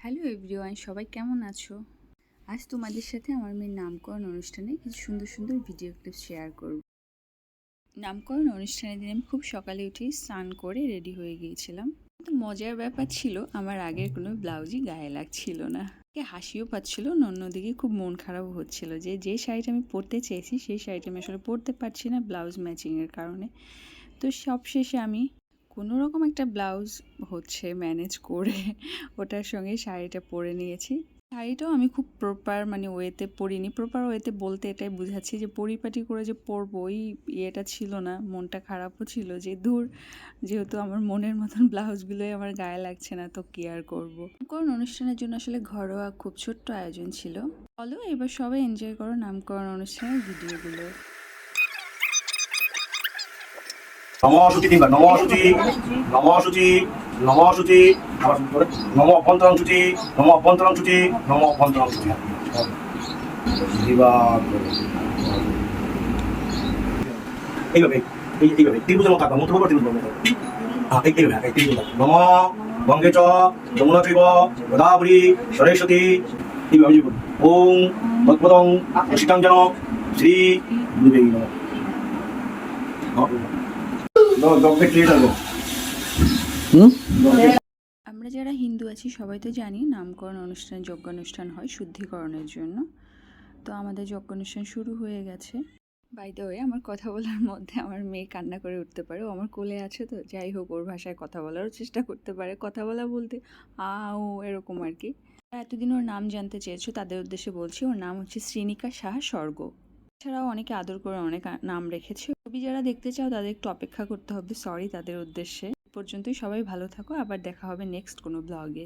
Hello everyone, সবাই কেমন আছো? আজ তোমাদের সাথে আমার মেয়ের নামকরণ অনুষ্ঠানে কিছু সুন্দর সুন্দর ভিডিও ক্লিপ শেয়ার করব। নামকরণ অনুষ্ঠানের দিন আমি খুব সকালে উঠেই স্নান করে রেডি হয়ে গিয়েছিলাম। কিন্তু মজার ব্যাপার ছিল, আমার আগের কোনো ব্লাউজই গায়ে লাগছিল না। কে হাসিও পাচ্ছিল অন্যদিকে খুব মন খারাপও হচ্ছিল যে যে শাড়িটা আমি পরতে চেয়েছি, সেই শাড়িটা আমি আসলে পরতে পারছি না ব্লাউজ ম্যাচিংয়ের কারণে। তো সব শেষে আমি কোনো রকম একটা ব্লাউজ হচ্ছে ম্যানেজ করে ওটার সঙ্গে শাড়িটা পরে নিয়েছি। শাড়িটাও আমি খুব প্রপার মানে ওয়েতে পরিনি। প্রপার ওয়েতে বলতে এটাই বুঝাচ্ছি যে পরিপাটি করে যে পরবো, ওই ইয়েটা ছিল না, মনটা খারাপও ছিল যে দূর যেহেতু আমার মনের মতন ব্লাউজগুলোই আমার গায়ে লাগছে না, তো কি আর করব? নামকরণ অনুষ্ঠানের জন্য আসলে ঘরোয়া খুব ছোট্ট আয়োজন ছিল। বলো এবার সবাই এনজয় করো নামকরণ অনুষ্ঠানের ভিডিওগুলো। নমশুচি তিনবার নমশুচি নমশুচি নমশুচি আবার নম অভ্যন্তরং শুচি, নম অভ্যন্তরং শুচি, নম অভ্যন্তরং এবার এইভাবে, এই এইভাবে, ত্রিভুজের মতো থাকবে মতো বলব ত্রিভুজ বলব হ্যাঁ এই এইভাবে, এই ত্রিভুজ নম গঙ্গে চ, যমুনা চৈব গোদাবরী, সরস্বতী। শ্রী আমরা যারা হিন্দু আছি সবাই তো জানি নামকরণ অনুষ্ঠান যজ্ঞানুষ্ঠান হয় শুদ্ধিকরণের জন্য। তো আমাদের যজ্ঞানুষ্ঠান শুরু হয়ে গেছে। বাই হয়ে আমার কথা বলার মধ্যে আমার মেয়ে কান্না করে উঠতে পারে। ও আমার কোলে আছে তো যাই হোক ওর ভাষায় কথা বলারও চেষ্টা করতে পারে। কথা বলা বলতে আ ও এরকম আর কি। এতদিন ওর নাম জানতে চেয়েছো তাদের উদ্দেশ্যে বলছি ওর নাম হচ্ছে শ্রীনিকা সাহা স্বর্গ। এছাড়াও অনেকে আদর করে অনেক নাম রেখেছে। ছবি যারা দেখতে চাও তাদের একটু অপেক্ষা করতে হবে। সরি তাদের উদ্দেশ্যে। পর্যন্তই সবাই ভালো থাকো। আবার দেখা হবে নেক্সট কোনো ব্লগে